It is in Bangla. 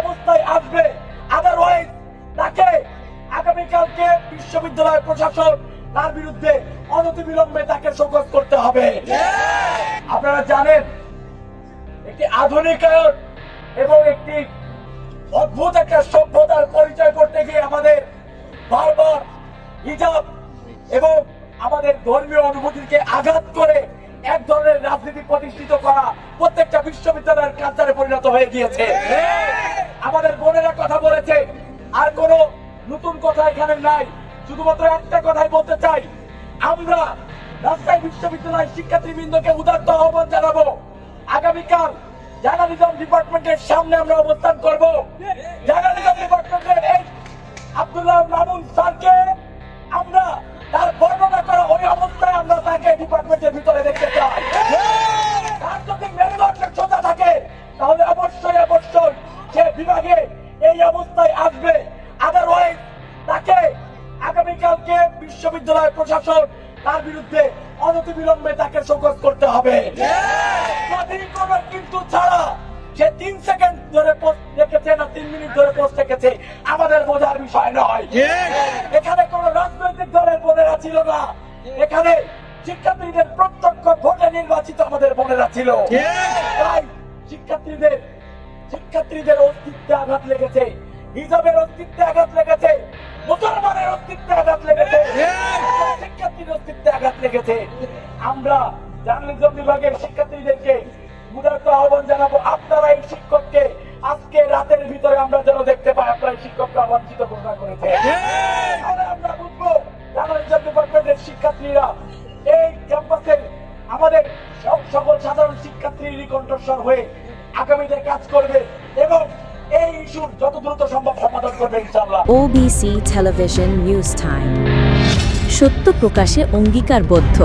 অবস্থায় আসবে আদারওয়াইজ তাকে আগামীকালকে বিশ্ববিদ্যালয় প্রশাসন তার বিরুদ্ধে অনতিবিলম্বে তাকে শোকজ করতে হবে। আপনারা জানেন একটি আধুনিকায়ন এবং একটি অদ্ভুত একটা সভ্যতার পরিচয় করতে গিয়ে আমাদের বারবার হিজাব এবং আমাদের ধর্মীয় অনুভূতিকে আঘাত করে এক ধরনের রাজনীতি প্রতিষ্ঠিত করা প্রত্যেকটা বিশ্ববিদ্যালয়ের কালচারে পরিণত হয়ে গিয়েছে। আমাদের বোনেরা কথা বলেছে। আর কোনো নতুন কথা এখানে নাই। শুধুমাত্র একটা কথাই বলতে চাই। আমরা রাজশাহী বিশ্ববিদ্যালয় শিক্ষার্থীবৃন্দকে উদার্ত আহ্বান জানাব। আগামীকাল জার্নালিজম ডিপার্টমেন্টের সামনে আমরা অবস্থান করব। জার্নালিজম ডিপার্টমেন্টের বিভাগে এই অবস্থায় আসবে। আদারওয়াইজ তাকে আগামীকালকে বিশ্ববিদ্যালয় প্রশাসন তার বিরুদ্ধে অনতিবিলম্বে তাকে শোকজ করতে হবে। কোনো কিন্তু ছাড়া সে তিন সেকেন্ড ধরে পোস্ট রেখেছে না তিন মিনিট ধরে পোস্ট রেখেছে আমাদের বোঝার বিষয় নয়। এখানে কোন রাজনৈতিক দলের বোনেরা ছিল না। এখানে শিক্ষার্থীদের প্রত্যক্ষ ভোটে নির্বাচিত আমাদের বোনেরা ছিল। তাই শিক্ষার্থীদের শিক্ষার্থীদের অস্তিত্বে আঘাত লেগেছে। হিজাবের অস্তিত্বে আঘাত লেগেছে। মুসলমানের অস্তিত্বে আঘাত লেগেছে। শিক্ষার্থীর অস্তিত্বে আঘাত লেগেছে। আমরা জার্নালিজম বিভাগের শিক্ষার্থীদেরকে মুদার্ত আহ্বান জানাব, আপনারা এই শিক্ষককে আজকে রাতের ভিতরে আমরা যেন দেখতে পাই, আপনারা শিক্ষককে অবাঞ্ছিত ঘোষণা করেছে আমরা বুঝব জার্নালিজম ডিপার্টমেন্টের শিক্ষার্থীরা এই ক্যাম্পাসের আমাদের সব সকল সাধারণ শিক্ষার্থীরই কণ্ঠস্বর হয়ে আগামীতে কাজ করবে এবং এই ইস্যুর যত দ্রুত সম্ভব সমাধান করবে, ইনশাআল্লাহ। ওবিসি টেলিভিশন নিউজ টাইম সত্য প্রকাশে অঙ্গীকারবদ্ধ।